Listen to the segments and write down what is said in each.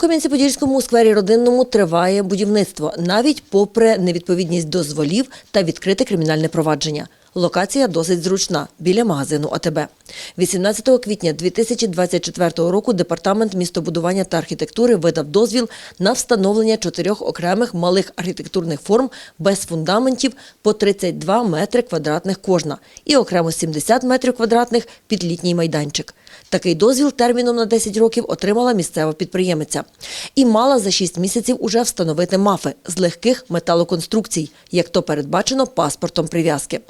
Кам'янці-Подільському сквері родинному триває будівництво, навіть попри невідповідність дозволів та відкрите кримінальне провадження. Локація досить зручна біля магазину АТБ. 18 квітня 2024 року департамент містобудування та архітектури видав дозвіл на встановлення чотирьох окремих малих архітектурних форм без фундаментів по 32 метри квадратних кожна і окремо 70 метрів квадратних під літній майданчик. Такий дозвіл терміном на 10 років отримала місцева підприємиця. І мала за 6 місяців уже встановити мафи з легких металоконструкцій, як то передбачено паспортом прив'язки.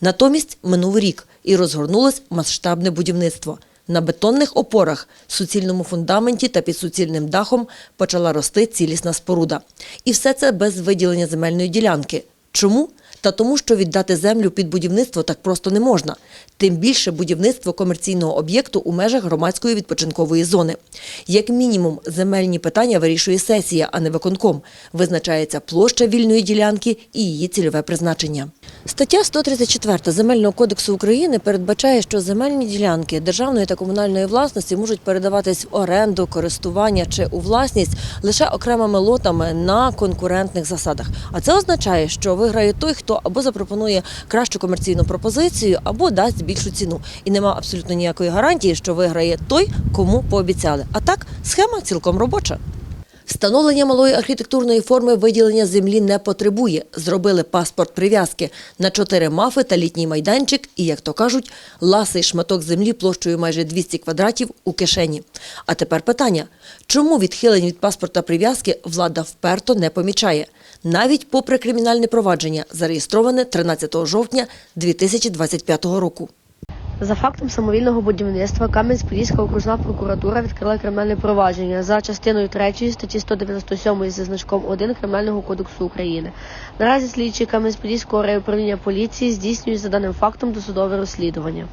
Натомість минув рік і розгорнулось масштабне будівництво. На бетонних опорах, суцільному фундаменті та під суцільним дахом почала рости цілісна споруда. І все це без виділення земельної ділянки. Чому? Та тому, що віддати землю під будівництво так просто не можна. Тим більше будівництво комерційного об'єкту у межах громадської відпочинкової зони. Як мінімум, земельні питання вирішує сесія, а не виконком. Визначається площа вільної ділянки і її цільове призначення. Стаття 134 Земельного кодексу України передбачає, що земельні ділянки державної та комунальної власності можуть передаватись в оренду, користування чи у власність лише окремими лотами на конкурентних засадах. А це означає, що виграє той, хто або запропонує кращу комерційну пропозицію, або дасть більшу ціну. І нема абсолютно ніякої гарантії, що виграє той, кому пообіцяли. А так, схема цілком робоча. Встановлення малої архітектурної форми виділення землі не потребує. Зробили паспорт прив'язки на чотири мафи та літній майданчик і, як то кажуть, ласий шматок землі площею майже 200 квадратів у кишені. А тепер питання: чому відхилень від паспорта прив'язки влада вперто не помічає? Навіть попри кримінальне провадження, зареєстроване 13 жовтня 2025 року. За фактом самовільного будівництва Кам'янець-Подільська окружна прокуратура відкрила кримінальне провадження за частиною 3 статті 197 зі значком 1 Кримінального кодексу України. Наразі слідчі Кам'янець-Подільського райуправління поліції здійснюють за даним фактом досудове розслідування.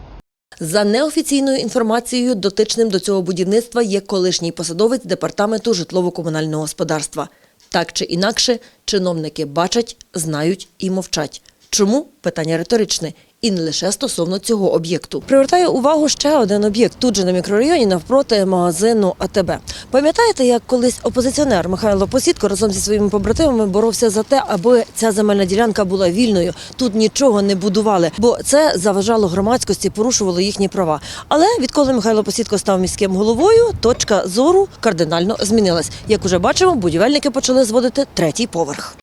За неофіційною інформацією, дотичним до цього будівництва є колишній посадовець департаменту житлово-комунального господарства. Так чи інакше, чиновники бачать, знають і мовчать. Чому питання риторичне, і не лише стосовно цього об'єкту. Привертає увагу ще один об'єкт тут же на мікрорайоні навпроти магазину АТБ. Пам'ятаєте, як колись опозиціонер Михайло Посідко разом зі своїми побратимами боровся за те, аби ця земельна ділянка була вільною. Тут нічого не будували, бо це заважало громадськості, порушувало їхні права. Але відколи Михайло Посідко став міським головою, точка зору кардинально змінилась. Як уже бачимо, будівельники почали зводити третій поверх.